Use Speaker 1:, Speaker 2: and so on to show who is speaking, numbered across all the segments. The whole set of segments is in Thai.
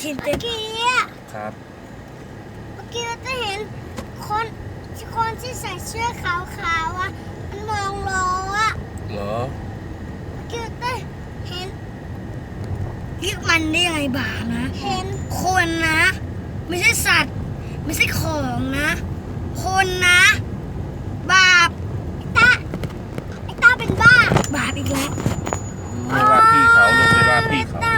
Speaker 1: ทีมเต็ม
Speaker 2: เมื่อกี้อะ
Speaker 3: ครับ
Speaker 2: เมื่อกี้เราจะเห็นคนคนที่ใส่เสื้อขาวๆอะมันมองเราอะ
Speaker 3: เหรอ
Speaker 2: เมื่อกี้เราจะเห็น
Speaker 1: เรียกมันได้ยังไงบานะ
Speaker 2: เห็น
Speaker 1: คนนะ ไม่ใช่สัตว์ ไม่ใช่ของนะ คนนะ บาป
Speaker 2: ตาไอ้ตาเป็นบ้า
Speaker 1: บาปอีกแล้ว
Speaker 3: ไม่ว่าพี่เขาลูกไม่ว่าพี่
Speaker 2: ไอ้
Speaker 3: เขา
Speaker 2: ตา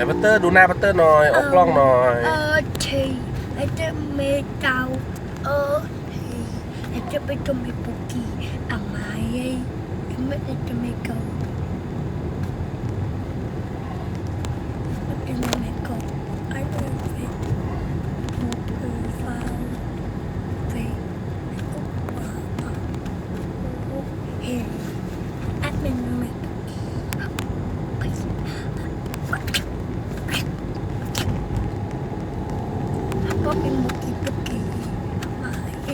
Speaker 2: ไห
Speaker 3: นบัตเตอร์ดูหน้าบัตเตอร์หน่อยออกกล้องหน่อย
Speaker 1: เออเทไอจะเมเกาเออเทไอจะไปตรงไปปุกกี้อ่ะมาเย้ไม่ไอจะไม่เกาเป็นไม่เกา เกา เป็นบุกี้บุกี้มาเอ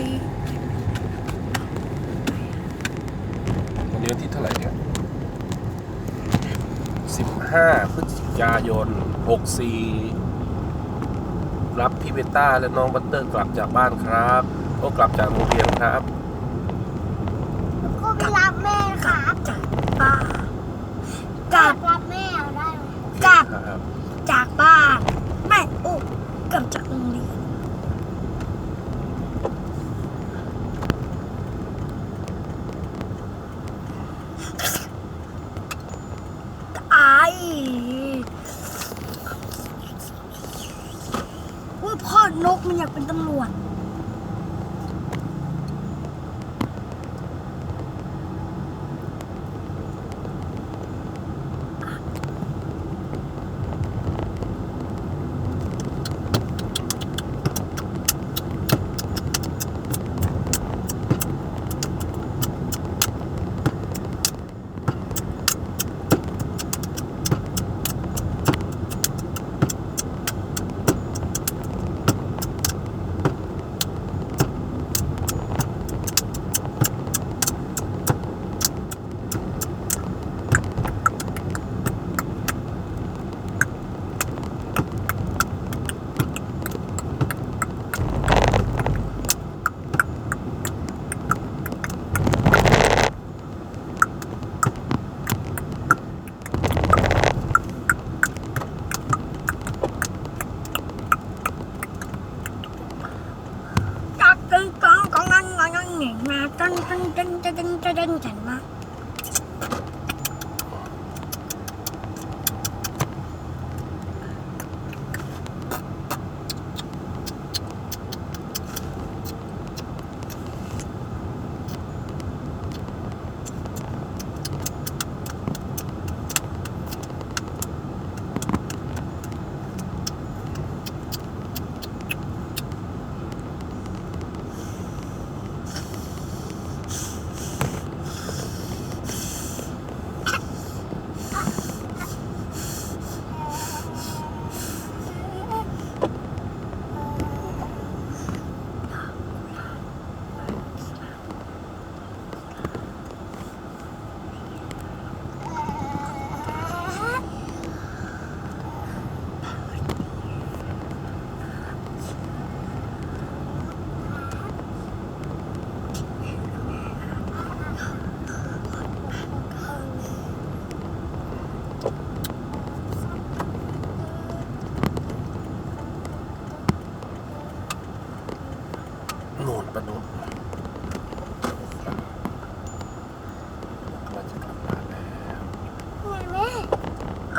Speaker 3: วันนี้วันที่เท่าไหร่เนี่ย15พฤศจิกายน64รับพี่เบต้าและน้องบัตเตอร์กลับจากบ้านครับ ก็กลับจากโรงเรียนครับ
Speaker 2: แล้วก็ไปรับแม่ครับ
Speaker 1: จากบ้าน
Speaker 2: ก
Speaker 1: ก
Speaker 2: ลั
Speaker 1: ลั
Speaker 2: บบ รับแม่เอาได้ไหม
Speaker 1: กลับ
Speaker 3: ครับ
Speaker 1: จากบ้านไม่โอ้กลับจากโรงเรียนไอว่าพ่ อยากเป็นตำรวจ 吗？噔噔噔噔噔噔噔吗？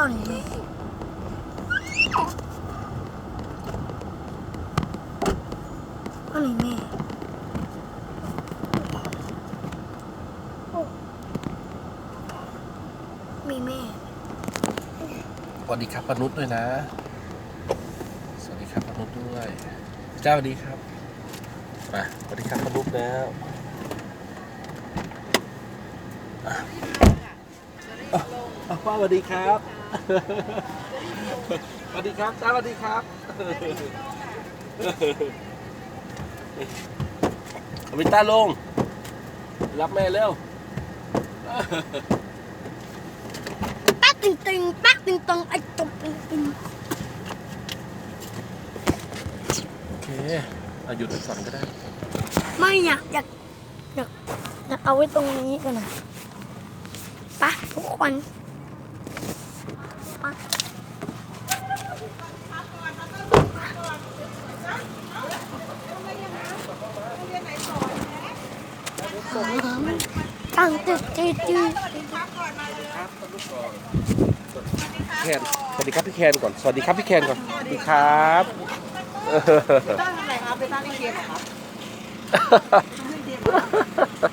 Speaker 1: อาหนิแม่เอาหนิแม่มีแม่
Speaker 3: สวัสดีครับปนุษย์ด้วยนะ สวัสดีครับปนุษย์ด้วย เจ้าสวัสดีครับมาสวัสดีครับปนุษย์แล้วอะอะอะป้าสวัสดีครับ สวัสดีครับเจ้าสวัสดีครับเอาวิต้าลง รับแม่เร็ว
Speaker 1: ปักตึงตึงปักตึงตงไอ้ตบตึงตึง
Speaker 3: โอเคเอาหยุดไปก่อนก็ได้
Speaker 1: ไม่อยากอยากอยากอยากเอาไว้ตรงนี้กันนะไปะทุกคน ไปตั้งตึกจีจี
Speaker 3: แคนสวัสดีครับพี่แคนก่อน สวัสดีครับพี่แคนก่อน สวัสดีครับเออ
Speaker 4: ตั้งอะไรครับไปตั้งที่เทียนเหรอครับ